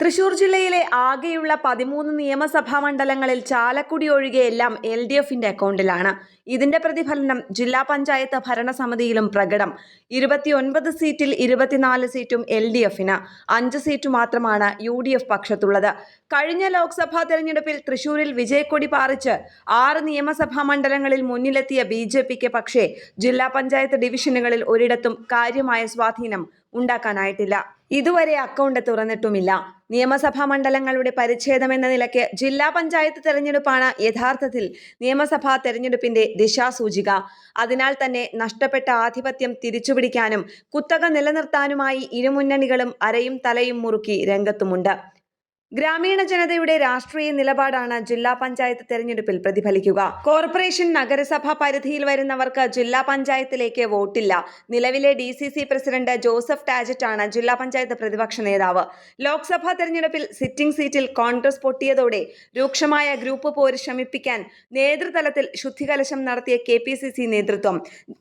തൃശൂർ ജില്ലയിലെ ആകെയുള്ള പതിമൂന്ന് നിയമസഭാ മണ്ഡലങ്ങളിൽ ചാലക്കുടി ഒഴികെ എല്ലാം എൽ ഡി എഫിന്റെ അക്കൗണ്ടിലാണ്. ഇതിന്റെ പ്രതിഫലനം ജില്ലാ പഞ്ചായത്ത് ഭരണസമിതിയിലും പ്രകടം. ഇരുപത്തിയൊൻപത് സീറ്റിൽ ഇരുപത്തിനാല് സീറ്റും എൽ ഡി എഫിന്. അഞ്ച് സീറ്റ് മാത്രമാണ് യു ഡി എഫ് പക്ഷത്തുള്ളത്. കഴിഞ്ഞ ലോക്സഭാ തെരഞ്ഞെടുപ്പിൽ തൃശൂരിൽ വിജയക്കൊടി പാറിച്ച് ആറ് നിയമസഭാ മണ്ഡലങ്ങളിൽ മുന്നിലെത്തിയ ബി ജെ പിക്ക് പക്ഷേ ജില്ലാ പഞ്ചായത്ത് ഡിവിഷനുകളിൽ ഒരിടത്തും കാര്യമായ സ്വാധീനം ഉണ്ടാക്കാനായിട്ടില്ല. ഇതുവരെ അക്കൗണ്ട് തുറന്നിട്ടുമില്ല. നിയമസഭാ മണ്ഡലങ്ങളുടെ പരിച്ഛേദം എന്ന നിലയ്ക്ക് ജില്ലാ പഞ്ചായത്ത് തെരഞ്ഞെടുപ്പാണ് യഥാർത്ഥത്തിൽ നിയമസഭാ തെരഞ്ഞെടുപ്പിന്റെ ദിശാസൂചിക. അതിനാൽ തന്നെ നഷ്ടപ്പെട്ട ആധിപത്യം തിരിച്ചുപിടിക്കാനും കുത്തക നിലനിർത്താനുമായി ഇരുമുന്നണികളും അരയും തലയും മുറുക്കി രംഗത്തുമുണ്ട്. ഗ്രാമീണ ജനതയുടെ രാഷ്ട്രീയ നിലപാടാണ് ജില്ലാ പഞ്ചായത്ത് തെരഞ്ഞെടുപ്പിൽ പ്രതിഫലിക്കുക. കോർപ്പറേഷൻ നഗരസഭ പരിധിയിൽ വരുന്നവർക്ക് ജില്ലാ പഞ്ചായത്തിലേക്ക് വോട്ടില്ല. നിലവിലെ D C C president Joseph Tajet ആണ് ജില്ലാ പഞ്ചായത്ത് പ്രതിപക്ഷ നേതാവ്. ലോക്സഭാ തെരഞ്ഞെടുപ്പിൽ സിറ്റിംഗ് സീറ്റിൽ കോൺഗ്രസ് പൊട്ടിയതോടെ രൂക്ഷമായ ഗ്രൂപ്പ് പോര് ശമിപ്പിക്കാൻ നേതൃതലത്തിൽ ശുദ്ധികലശം നടത്തിയ കെ പി സി സി നേതൃത്വം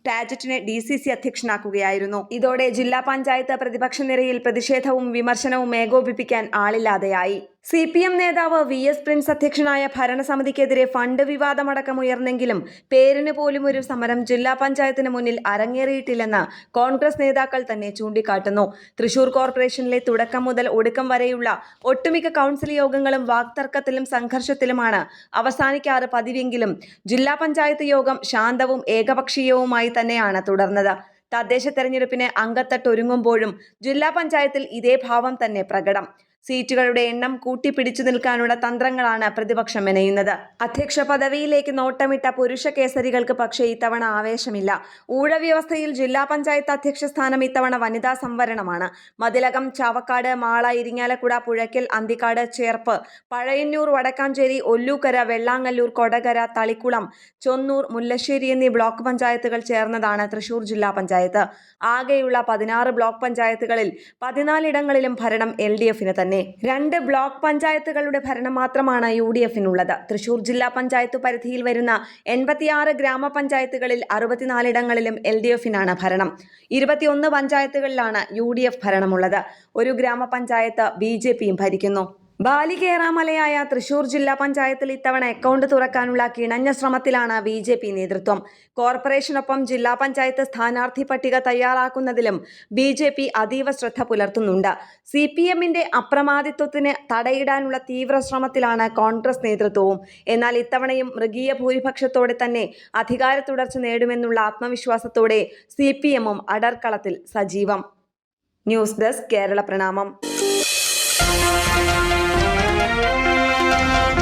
ടാജറ്റിനെ ഡി സി സി അധ്യക്ഷനാക്കുകയായിരുന്നു. ഇതോടെ ജില്ലാ പഞ്ചായത്ത് പ്രതിപക്ഷ നിരയിൽ പ്രതിഷേധവും വിമർശനവും ഏകോപിപ്പിക്കാൻ ആളില്ലാതെയായി. സി പി എം നേതാവ് വി എസ് പ്രിൻസ് അധ്യക്ഷനായ ഭരണസമിതിക്കെതിരെ ഫണ്ട് വിവാദമടക്കം ഉയർന്നെങ്കിലും പേരിന് പോലും ഒരു സമരം ജില്ലാ പഞ്ചായത്തിന് മുന്നിൽ അരങ്ങേറിയിട്ടില്ലെന്ന് കോൺഗ്രസ് നേതാക്കൾ തന്നെ ചൂണ്ടിക്കാട്ടുന്നു. തൃശൂർ കോർപ്പറേഷനിലെ തുടക്കം മുതൽ ഒടുക്കം വരെയുള്ള ഒട്ടുമിക്ക കൗൺസിൽ യോഗങ്ങളും വാക്തർക്കത്തിലും സംഘർഷത്തിലുമാണ് അവസാനിക്കാറ് പതിവെങ്കിലും ജില്ലാ പഞ്ചായത്ത് യോഗം ശാന്തവും ഏകപക്ഷീയവുമായി തന്നെയാണ് തുടർന്നത്. തദ്ദേശ തെരഞ്ഞെടുപ്പിന് അംഗത്തട്ടൊരുങ്ങുമ്പോഴും ജില്ലാ പഞ്ചായത്തിൽ ഇതേ ഭാവം തന്നെ പ്രകടം. സീറ്റുകളുടെ എണ്ണം കൂട്ടിപ്പിടിച്ചു നിൽക്കാനുള്ള തന്ത്രങ്ങളാണ് പ്രതിപക്ഷം മെനയുന്നത്. അധ്യക്ഷ പദവിയിലേക്ക് നോട്ടമിട്ട പുരുഷ കേസരികൾക്ക് പക്ഷേ ഇത്തവണ ആവേശമില്ല. ഊഴവ്യവസ്ഥയിൽ ജില്ലാ പഞ്ചായത്ത് അധ്യക്ഷ സ്ഥാനം ഇത്തവണ വനിതാ സംവരണമാണ്. മതിലകം ചാവക്കാട് മാള ഇരിങ്ങാലക്കുട പുഴയ്ക്കൽ അന്തിക്കാട് ചേർപ്പ് പഴയന്നൂർ വടക്കാഞ്ചേരി ഒല്ലൂക്കര വെള്ളാങ്ങല്ലൂർ കൊടകര തളിക്കുളം ചൊന്നൂർ മുല്ലശ്ശേരി എന്നീ ബ്ലോക്ക് പഞ്ചായത്തുകൾ ചേർന്നതാണ് തൃശൂർ ജില്ലാ പഞ്ചായത്ത്. ആകെയുള്ള പതിനാറ് ബ്ലോക്ക് പഞ്ചായത്തുകളിൽ പതിനാലിടങ്ങളിലും ഭരണം എൽ ഡി എഫിന് തന്നെ. രണ്ട് ബ്ലോക്ക് പഞ്ചായത്തുകളുടെ ഭരണം മാത്രമാണ് യു ഡി എഫിനുള്ളത് തൃശൂർ ജില്ലാ പഞ്ചായത്ത് പരിധിയിൽ വരുന്ന എൺപത്തിയാറ് ഗ്രാമപഞ്ചായത്തുകളിൽ അറുപത്തിനാലിടങ്ങളിലും എൽ ഡി എഫിനാണ് ഭരണം. ഇരുപത്തിയൊന്ന് പഞ്ചായത്തുകളിലാണ് യു ഡി എഫ് ഭരണമുള്ളത്. ഒരു ഗ്രാമപഞ്ചായത്ത് ബി ജെ പിയും ഭരിക്കുന്നു. ബാലികേറാമലയായ തൃശൂർ ജില്ലാ പഞ്ചായത്തിൽ ഇത്തവണ അക്കൗണ്ട് തുറക്കാനുള്ള കിണഞ്ഞ ശ്രമത്തിലാണ് ബി ജെ പി നേതൃത്വം. കോർപ്പറേഷനൊപ്പം ജില്ലാ പഞ്ചായത്ത് സ്ഥാനാർത്ഥി പട്ടിക തയ്യാറാക്കുന്നതിലും ബി ജെ പി അതീവ ശ്രദ്ധ പുലർത്തുന്നുണ്ട്. സി പി എമ്മിന്റെ അപ്രമാദിത്വത്തിന് തടയിടാനുള്ള തീവ്ര ശ്രമത്തിലാണ് കോൺഗ്രസ് നേതൃത്വവും. എന്നാൽ ഇത്തവണയും മൃഗീയ ഭൂരിപക്ഷത്തോടെ തന്നെ അധികാര തുടർച്ച നേടുമെന്നുള്ള ആത്മവിശ്വാസത്തോടെ സി പി എമ്മും അടർക്കളത്തിൽ സജീവം. ന്യൂസ് ഡെസ്ക് കേരള പ്രണാമം. Música